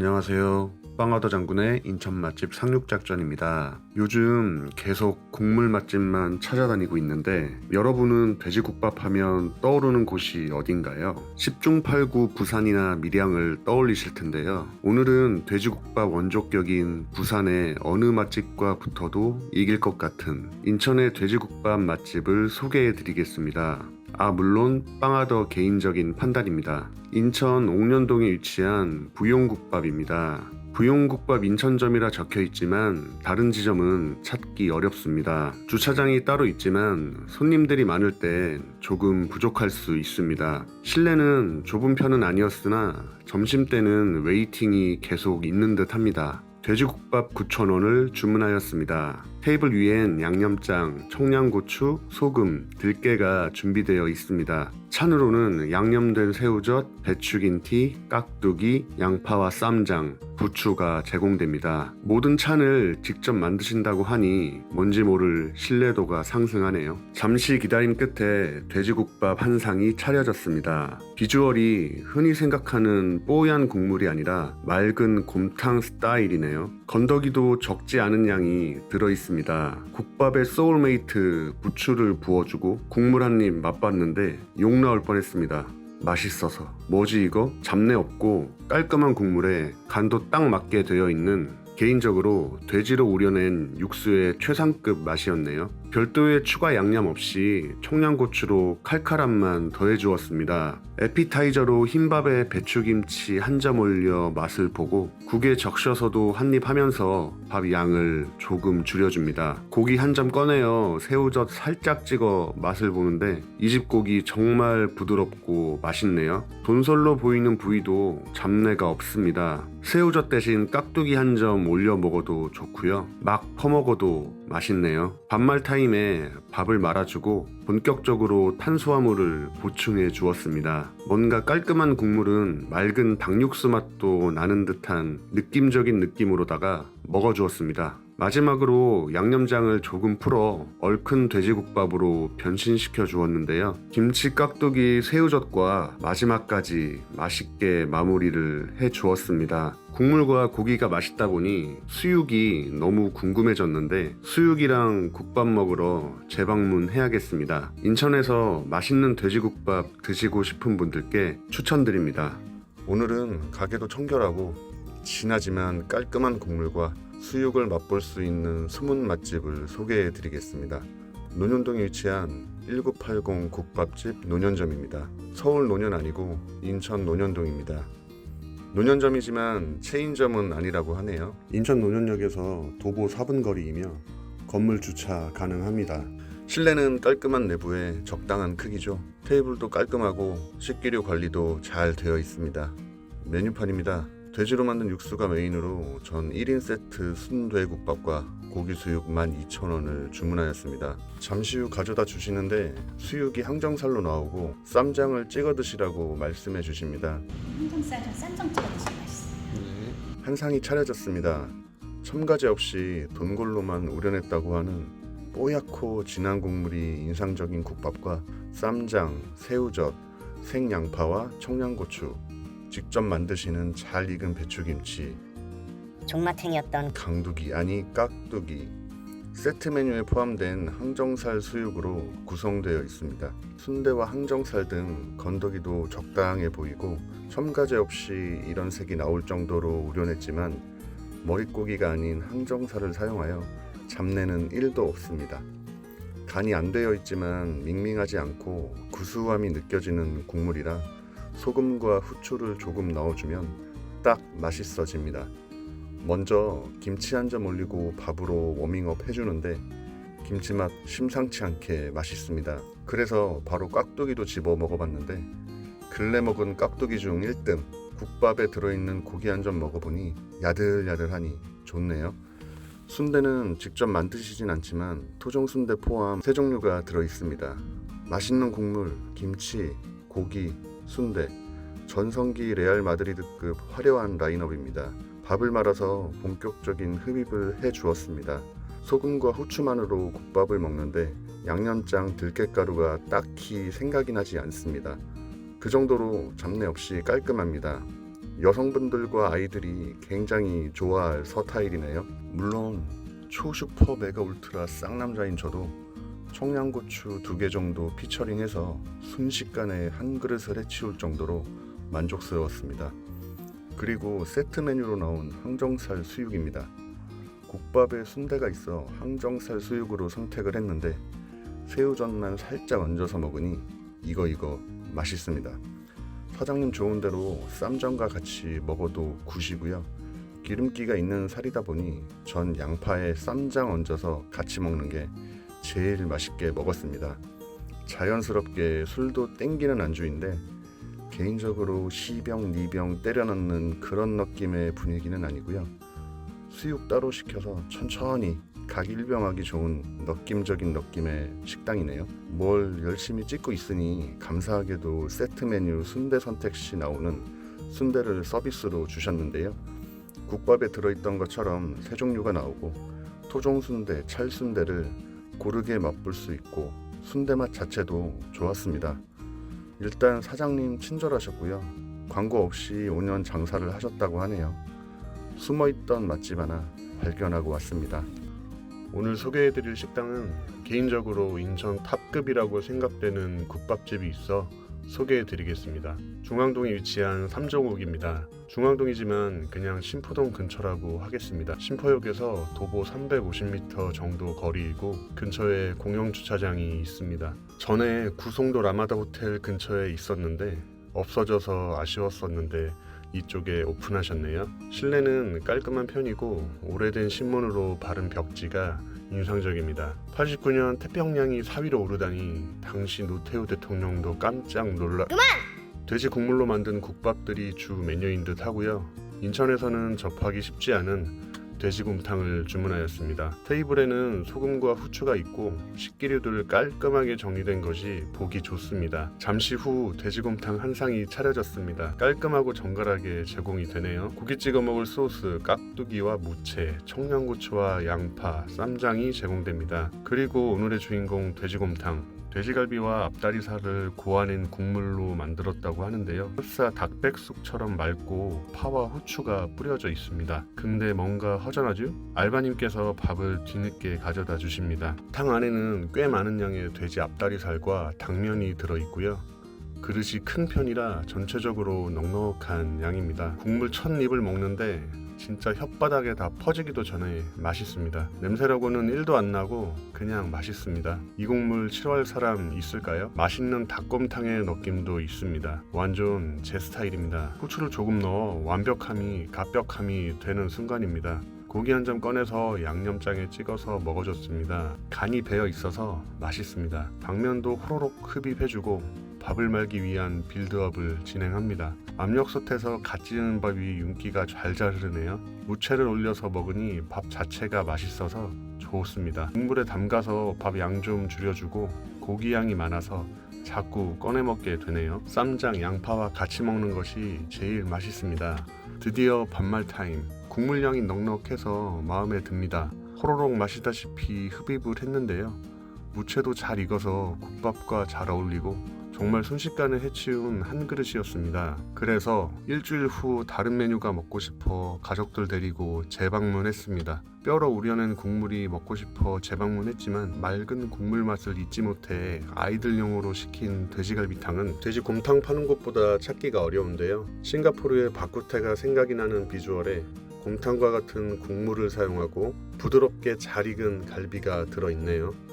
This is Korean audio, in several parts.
안녕하세요. 빵하더 장군의 인천 맛집 상륙작전입니다. 요즘 계속 국물 맛집만 찾아다니고 있는데 여러분은 돼지국밥 하면 떠오르는 곳이 어딘가요? 10중 8구 부산이나 밀양을 떠올리실 텐데요. 오늘은 돼지국밥 원조격인 부산의 어느 맛집과 붙어도 이길 것 같은 인천의 돼지국밥 맛집을 소개해 드리겠습니다. 아, 물론 빵하더 개인적인 판단입니다. 인천 옥년동에 위치한 부용국밥입니다. 부용국밥 인천점이라 적혀 있지만 다른 지점은 찾기 어렵습니다. 주차장이 따로 있지만 손님들이 많을 때 조금 부족할 수 있습니다. 실내는 좁은 편은 아니었으나 점심 때는 웨이팅이 계속 있는 듯 합니다. 돼지국밥 9,000원을 주문하였습니다. 테이블 위엔 양념장, 청양고추, 소금, 들깨가 준비되어 있습니다. 찬으로는 양념된 새우젓, 배추김치, 깍두기, 양파와 쌈장, 부추가 제공됩니다. 모든 찬을 직접 만드신다고 하니 뭔지 모를 신뢰도가 상승하네요. 잠시 기다림 끝에 돼지국밥 한 상이 차려졌습니다. 비주얼이 흔히 생각하는 뽀얀 국물이 아니라 맑은 곰탕 스타일이네요. 건더기도 적지 않은 양이 들어 있습니다. 국밥의 소울메이트 부추를 부어주고 국물 한 입 맛봤는데 욕 나올 뻔했습니다. 맛있어서 뭐지 이거? 잡내 없고 깔끔한 국물에 간도 딱 맞게 되어 있는 개인적으로 돼지로 우려낸 육수의 최상급 맛이었네요. 별도의 추가 양념 없이 청양고추로 칼칼함만 더해 주었습니다. 에피타이저로 흰밥에 배추김치 한 점 올려 맛을 보고 국에 적셔서도 한입 하면서 밥 양을 조금 줄여줍니다. 고기 한 점 꺼내어 새우젓 살짝 찍어 맛을 보는데 이 집 고기 정말 부드럽고 맛있네요. 돈설로 보이는 부위도 잡내가 없습니다. 새우젓 대신 깍두기 한 점 올려 먹어도 좋고요. 막 퍼먹어도 맛있네요. 반말 타임에 밥을 말아주고 본격적으로 탄수화물을 보충해 주었습니다. 뭔가 깔끔한 국물은 맑은 닭육수 맛도 나는 듯한 느낌적인 느낌으로다가 먹어주었습니다. 마지막으로 양념장을 조금 풀어 얼큰 돼지국밥으로 변신시켜 주었는데요. 김치 깍두기 새우젓과 마지막까지 맛있게 마무리를 해 주었습니다. 국물과 고기가 맛있다 보니 수육이 너무 궁금해졌는데 수육이랑 국밥 먹으러 재방문해야겠습니다. 인천에서 맛있는 돼지국밥 드시고 싶은 분들께 추천드립니다. 오늘은 가게도 청결하고 진하지만 깔끔한 국물과 수육을 맛볼 수 있는 숨은 맛집을 소개해 드리겠습니다. 논현동에 위치한 1980 국밥집 논현점입니다. 서울 논현 아니고 인천 논현동입니다. 논현점이지만 체인점은 아니라고 하네요. 인천 논현역에서 도보 4분 거리이며 건물 주차 가능합니다. 실내는 깔끔한 내부에 적당한 크기죠. 테이블도 깔끔하고 식기류 관리도 잘 되어 있습니다. 메뉴판입니다. 돼지로 만든 육수가 메인으로 전 1인 세트 순대국밥과 고기 수육 12,000원을 주문하였습니다. 잠시 후 가져다 주시는데 수육이 항정살로 나오고 쌈장을 찍어 드시라고 말씀해 주십니다. 항정살 좀 쌈장 찍어 드시면 맛있어요. 한 상이 차려졌습니다. 첨가제 없이 돈골로만 우려냈다고 하는 뽀얗고 진한 국물이 인상적인 국밥과 쌈장, 새우젓, 생양파와 청양고추, 직접 만드시는 잘 익은 배추김치, 종마탱이었던 강두기 아니 깍두기 세트 메뉴에 포함된 항정살 수육으로 구성되어 있습니다. 순대와 항정살 등 건더기도 적당해 보이고 첨가제 없이 이런 색이 나올 정도로 우려냈지만 머릿고기가 아닌 항정살을 사용하여 잡내는 1도 없습니다. 간이 안 되어 있지만 밍밍하지 않고 구수함이 느껴지는 국물이라 소금과 후추를 조금 넣어주면 딱 맛있어집니다. 먼저 김치 한 점 올리고 밥으로 워밍업 해주는데 김치 맛 심상치 않게 맛있습니다. 그래서 바로 깍두기도 집어 먹어봤는데 근래 먹은 깍두기 중 1등 국밥에 들어있는 고기 한 점 먹어보니 야들야들하니 좋네요. 순대는 직접 만드시진 않지만 토종 순대 포함 세 종류가 들어 있습니다. 맛있는 국물, 김치, 고기, 순대, 전성기 레알 마드리드급 화려한 라인업입니다. 밥을 말아서 본격적인 흡입을 해 주었습니다. 소금과 후추만으로 국밥을 먹는데 양념장 들깨가루가 딱히 생각이 나지 않습니다. 그 정도로 잡내 없이 깔끔합니다. 여성분들과 아이들이 굉장히 좋아할 서타일이네요. 물론 초슈퍼 메가 울트라 쌍남자인 저도 청양고추 두 개 정도 피처링해서 순식간에 한 그릇을 해치울 정도로 만족스러웠습니다. 그리고 세트 메뉴로 나온 항정살 수육입니다. 국밥에 순대가 있어 항정살 수육으로 선택을 했는데 새우젓만 살짝 얹어서 먹으니 이거 이거 맛있습니다. 사장님 좋은 대로 쌈장과 같이 먹어도 굿이고요. 기름기가 있는 살이다 보니 전 양파에 쌈장 얹어서 같이 먹는 게 제일 맛있게 먹었습니다. 자연스럽게 술도 땡기는 안주인데 개인적으로 시병, 니병 때려 넣는 그런 느낌의 분위기는 아니고요. 수육 따로 시켜서 천천히 각 일병하기 좋은 느낌적인 느낌의 식당이네요. 뭘 열심히 찍고 있으니 감사하게도 세트 메뉴 순대 선택 시 나오는 순대를 서비스로 주셨는데요. 국밥에 들어있던 것처럼 세 종류가 나오고 토종 순대, 찰 순대를 고르게 맛볼 수 있고 순대 맛 자체도 좋았습니다. 일단 사장님 친절하셨고요. 광고 없이 5년 장사를 하셨다고 하네요. 숨어있던 맛집 하나 발견하고 왔습니다. 오늘 소개해드릴 식당은 개인적으로 인천 탑급이라고 생각되는 국밥집이 있어 소개해 드리겠습니다. 중앙동에 위치한 삼정옥입니다. 중앙동이지만 그냥 심포동 근처라고 하겠습니다. 심포역에서 도보 350m 정도 거리이고 근처에 공영 주차장이 있습니다. 전에 구송도 라마다 호텔 근처에 있었는데 없어져서 아쉬웠었는데 이쪽에 오픈하셨네요. 실내는 깔끔한 편이고 오래된 신문으로 바른 벽지가 인상적입니다. 89년 태평양이 4위로 오르다니 당시 노태우 대통령도 깜짝 놀라. 돼지 국물로 만든 국밥들이 주 메뉴인 듯 하고요. 인천에서는 접하기 쉽지 않은 돼지곰탕을 주문하였습니다. 테이블에는 소금과 후추가 있고 식기류들 깔끔하게 정리된 것이 보기 좋습니다. 잠시 후 돼지곰탕 한 상이 차려졌습니다. 깔끔하고 정갈하게 제공이 되네요. 고기 찍어 먹을 소스, 깍두기와 무채, 청양고추와 양파, 쌈장이 제공됩니다. 그리고 오늘의 주인공 돼지곰탕. 돼지갈비와 앞다리살을 고아낸 국물로 만들었다고 하는데요. 흡사 닭백숙처럼 맑고 파와 후추가 뿌려져 있습니다. 근데 뭔가 허전하죠? 알바님께서 밥을 뒤늦게 가져다 주십니다. 탕 안에는 꽤 많은 양의 돼지 앞다리살과 당면이 들어 있고요. 그릇이 큰 편이라 전체적으로 넉넉한 양입니다. 국물 첫 입을 먹는데 진짜 혓바닥에 다 퍼지기도 전에 맛있습니다. 냄새라고는 1도 안 나고 그냥 맛있습니다. 이 국물 싫어할 사람 있을까요? 맛있는 닭곰탕의 느낌도 있습니다. 완전 제 스타일입니다. 후추를 조금 넣어 완벽함이 갑벽함이 되는 순간입니다. 고기 한 점 꺼내서 양념장에 찍어서 먹어줬습니다. 간이 배어 있어서 맛있습니다. 당면도 호로록 흡입해주고 밥을 말기 위한 빌드업을 진행합니다. 압력솥에서 갓 지는 밥이 윤기가 잘잘 흐르네요. 무채를 올려서 먹으니 밥 자체가 맛있어서 좋습니다. 국물에 담가서 밥 양 좀 줄여주고 고기 양이 많아서 자꾸 꺼내 먹게 되네요. 쌈장, 양파와 같이 먹는 것이 제일 맛있습니다. 드디어 반말 타임. 국물량이 넉넉해서 마음에 듭니다. 호로록 마시다시피 흡입을 했는데요. 무채도 잘 익어서 국밥과 잘 어울리고 정말 순식간에 해치운 한 그릇이었습니다. 그래서 일주일 후 다른 메뉴가 먹고 싶어 가족들 데리고 재방문했습니다. 뼈로 우려낸 국물이 먹고 싶어 재방문했지만 맑은 국물 맛을 잊지 못해 아이들용으로 시킨 돼지갈비탕은 돼지 곰탕 파는 곳보다 찾기가 어려운데요. 싱가포르의 바쿠테가 생각이 나는 비주얼에 곰탕과 같은 국물을 사용하고 부드럽게 잘 익은 갈비가 들어있네요.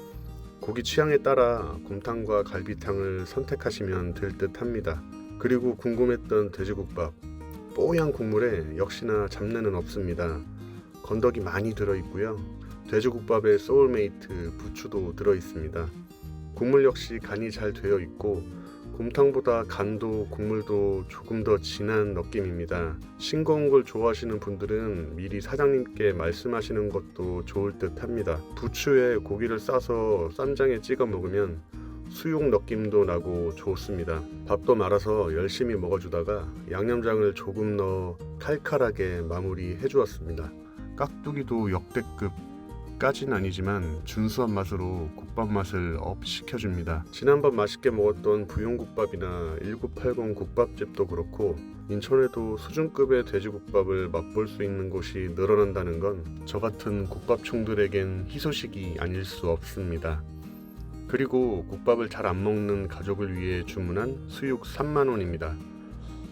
고기 취향에 따라 곰탕과 갈비탕을 선택하시면 될 듯 합니다. 그리고 궁금했던 돼지국밥 뽀얀 국물에 역시나 잡내는 없습니다. 건더기 많이 들어있고요. 돼지국밥의 소울메이트 부추도 들어있습니다. 국물 역시 간이 잘 되어 있고 곰탕보다 간도 국물도 조금 더 진한 느낌입니다. 싱거운 걸 좋아하시는 분들은 미리 사장님께 말씀하시는 것도 좋을 듯 합니다. 부추에 고기를 싸서 쌈장에 찍어 먹으면 수육 느낌도 나고 좋습니다. 밥도 말아서 열심히 먹어주다가 양념장을 조금 넣어 칼칼하게 마무리해 주었습니다. 깍두기도 역대급 까진 아니지만 준수한 맛으로 국밥 맛을 업 시켜줍니다. 지난번 맛있게 먹었던 부용국밥이나 1980 국밥집도 그렇고 인천에도 수준급의 돼지국밥을 맛볼 수 있는 곳이 늘어난다는 건 저 같은 국밥충들에겐 희소식이 아닐 수 없습니다. 그리고 국밥을 잘 안 먹는 가족을 위해 주문한 수육 3만 원입니다.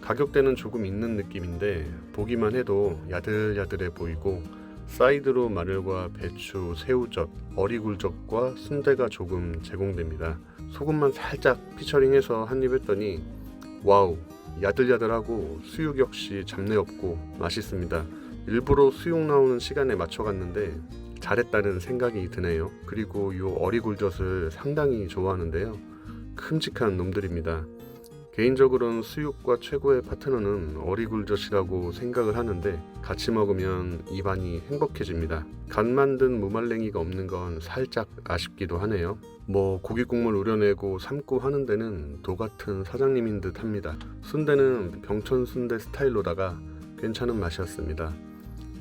가격대는 조금 있는 느낌인데 보기만 해도 야들야들해 보이고 사이드로 마늘과 배추, 새우젓, 어리굴젓과 순대가 조금 제공됩니다. 소금만 살짝 피처링해서 한 입 했더니 와우 야들야들하고 수육 역시 잡내 없고 맛있습니다. 일부러 수육 나오는 시간에 맞춰 갔는데 잘했다는 생각이 드네요. 그리고 요 어리굴젓을 상당히 좋아하는데요. 큼직한 놈들입니다. 개인적으로는 수육과 최고의 파트너는 어리굴젓이라고 생각을 하는데 같이 먹으면 입안이 행복해집니다. 간 만든 무말랭이가 없는 건 살짝 아쉽기도 하네요. 뭐 고기 국물 우려내고 삶고 하는 데는 도 같은 사장님인 듯 합니다. 순대는 병천 순대 스타일로다가 괜찮은 맛이었습니다.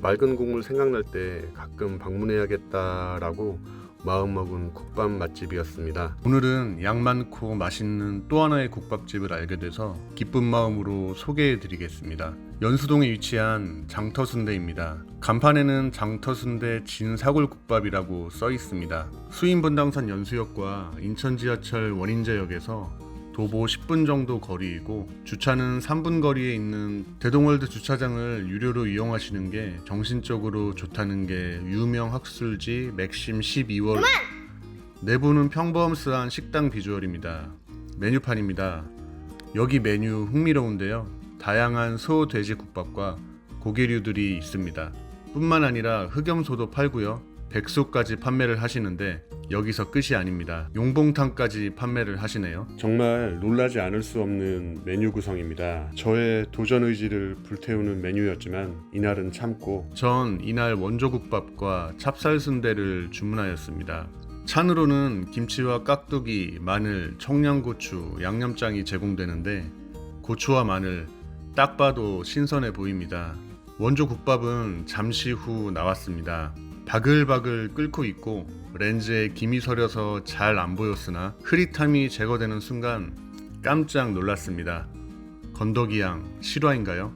맑은 국물 생각날 때 가끔 방문해야겠다라고 마음먹은 국밥 맛집이었습니다. 오늘은 양 많고 맛있는 또 하나의 국밥집을 알게 돼서 기쁜 마음으로 소개해 드리겠습니다. 연수동에 위치한 장터순대입니다. 간판에는 장터순대 진사골국밥이라고 써 있습니다. 수인분당선 연수역과 인천 지하철 원인제역에서 도보 10분 정도 거리이고 주차는 3분 거리에 있는 대동월드 주차장을 유료로 이용하시는 게 정신적으로 좋다는 게 유명 학술지 맥심 12월 내부는 평범스한 식당 비주얼입니다. 메뉴판입니다. 여기 메뉴 흥미로운데요. 다양한 소, 돼지 국밥과 고기류들이 있습니다. 뿐만 아니라 흑염소도 팔고요. 백소까지 판매를 하시는데 여기서 끝이 아닙니다. 용봉탕까지 판매를 하시네요. 정말 놀라지 않을 수 없는 메뉴 구성입니다. 저의 도전 의지를 불태우는 메뉴였지만 이날은 참고 전 이날 원조국밥과 찹쌀순대를 주문하였습니다. 찬으로는 김치와 깍두기, 마늘, 청양고추, 양념장이 제공되는데 고추와 마늘 딱 봐도 신선해 보입니다. 원조 국밥은 잠시 후 나왔습니다. 바글바글 끓고 있고 렌즈에 김이 서려서 잘 안 보였으나 흐릿함이 제거되는 순간 깜짝 놀랐습니다. 건더기 양 실화인가요?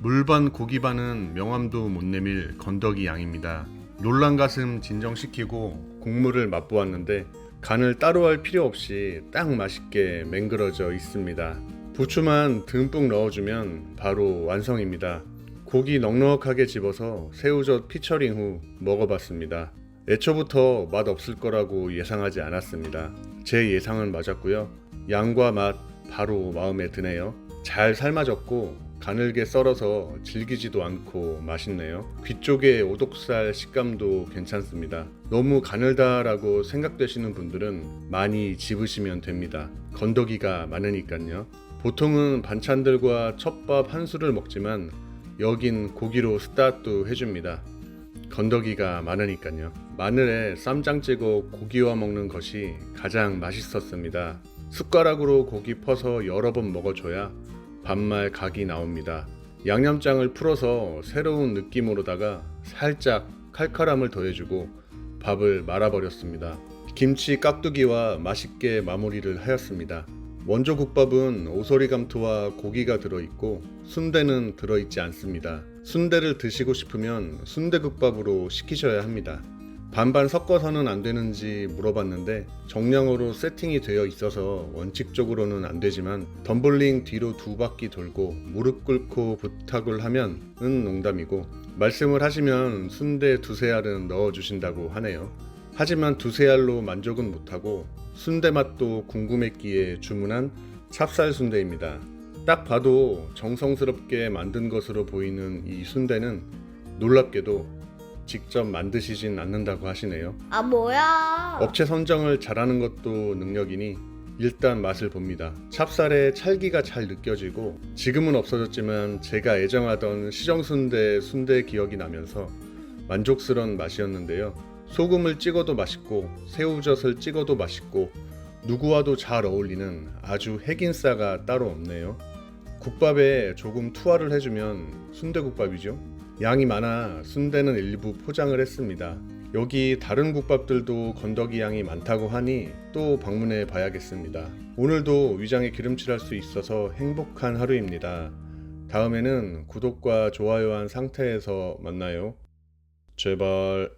물반 고기반은 명함도 못 내밀 건더기 양입니다. 놀란 가슴 진정시키고 국물을 맛보았는데 간을 따로 할 필요 없이 딱 맛있게 맹그러져 있습니다. 부추만 듬뿍 넣어주면 바로 완성입니다. 고기 넉넉하게 집어서 새우젓 피처링 후 먹어봤습니다. 애초부터 맛 없을 거라고 예상하지 않았습니다. 제 예상은 맞았고요. 양과 맛 바로 마음에 드네요. 잘 삶아졌고 가늘게 썰어서 질기지도 않고 맛있네요. 귀 쪽의 오독살 식감도 괜찮습니다. 너무 가늘다라고 생각되시는 분들은 많이 집으시면 됩니다. 건더기가 많으니까요. 보통은 반찬들과 첫밥 한 술을 먹지만 여긴 고기로 스타트 해줍니다. 건더기가 많으니까요. 마늘에 쌈장 찍어 고기와 먹는 것이 가장 맛있었습니다. 숟가락으로 고기 퍼서 여러 번 먹어줘야 반말 각이 나옵니다. 양념장을 풀어서 새로운 느낌으로다가 살짝 칼칼함을 더해주고 밥을 말아버렸습니다. 김치 깍두기와 맛있게 마무리를 하였습니다. 원조 국밥은 오소리 감투와 고기가 들어있고 순대는 들어있지 않습니다. 순대를 드시고 싶으면 순대국밥으로 시키셔야 합니다. 반반 섞어서는 안 되는지 물어봤는데 정량으로 세팅이 되어 있어서 원칙적으로는 안 되지만 덤블링 뒤로 두 바퀴 돌고 무릎 꿇고 부탁을 하면은 농담이고 말씀을 하시면 순대 두세 알은 넣어 주신다고 하네요. 하지만 두세 알로 만족은 못하고 순대 맛도 궁금했기에 주문한 찹쌀 순대입니다. 딱 봐도 정성스럽게 만든 것으로 보이는 이 순대는 놀랍게도 직접 만드시진 않는다고 하시네요. 아 뭐야? 업체 선정을 잘하는 것도 능력이니 일단 맛을 봅니다. 찹쌀의 찰기가 잘 느껴지고 지금은 없어졌지만 제가 애정하던 시정순대 순대 기억이 나면서 만족스러운 맛이었는데요. 소금을 찍어도 맛있고 새우젓을 찍어도 맛있고 누구와도 잘 어울리는 아주 핵인싸가 따로 없네요. 국밥에 조금 투하를 해주면 순대국밥이죠. 양이 많아 순대는 일부 포장을 했습니다. 여기 다른 국밥들도 건더기 양이 많다고 하니 또 방문해 봐야겠습니다. 오늘도 위장에 기름칠할 수 있어서 행복한 하루입니다. 다음에는 구독과 좋아요 한 상태에서 만나요. 제발.